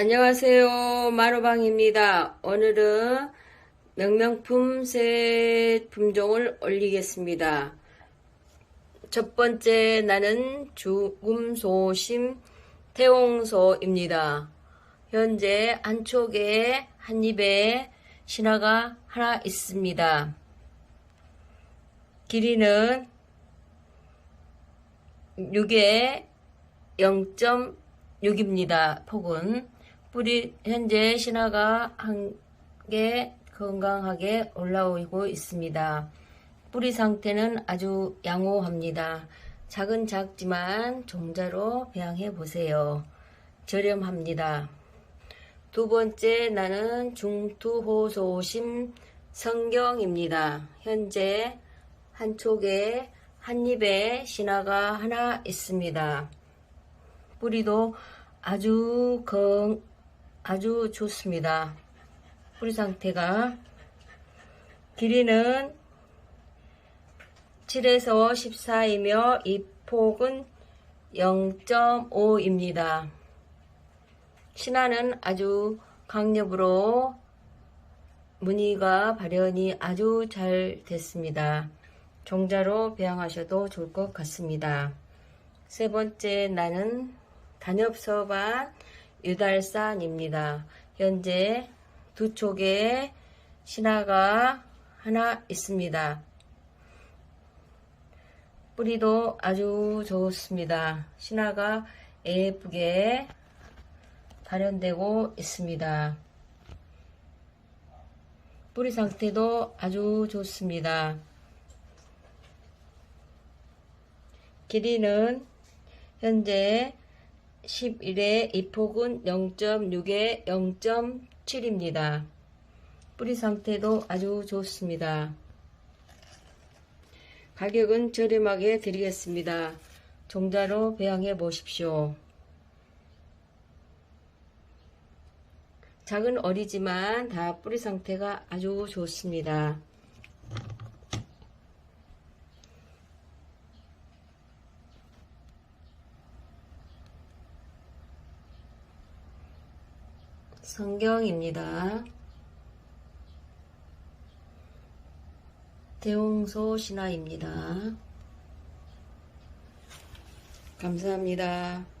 안녕하세요. 마루방입니다. 오늘은 명명품 셋 품종을 올리겠습니다. 첫 번째 나는 죽음소심 태홍소입니다. 현재 안쪽에 한 입에 신화가 하나 있습니다. 길이는 6에 0.6입니다. 폭은. 뿌리, 현재 신화가 한 개 건강하게 올라오고 있습니다. 뿌리 상태는 아주 양호합니다. 작은 작지만 종자로 배양해 보세요. 저렴합니다. 두 번째 나는 중투호소심 성경입니다. 현재 한쪽에 한 입에 신화가 하나 있습니다. 뿌리도 아주 건 아주 좋습니다. 뿌리 상태가 길이는 7에서 14이며 이 폭은 0.5입니다. 신화는 아주 강력으로 무늬가 발현이 아주 잘 됐습니다. 종자로 배양하셔도 좋을 것 같습니다. 세 번째 나는 단엽서반 유달산입니다. 현재 두 쪽에 신화가 하나 있습니다. 뿌리도 아주 좋습니다. 신화가 예쁘게 발현되고 있습니다. 뿌리 상태도 아주 좋습니다. 길이는 현재 11에 이 폭은 0.6에 0.7입니다. 뿌리 상태도 아주 좋습니다. 가격은 저렴하게 드리겠습니다. 종자로 배양해 보십시오. 작은 어리지만 다 뿌리 상태가 아주 좋습니다. 성경입니다. 대홍소 신화입니다. 감사합니다.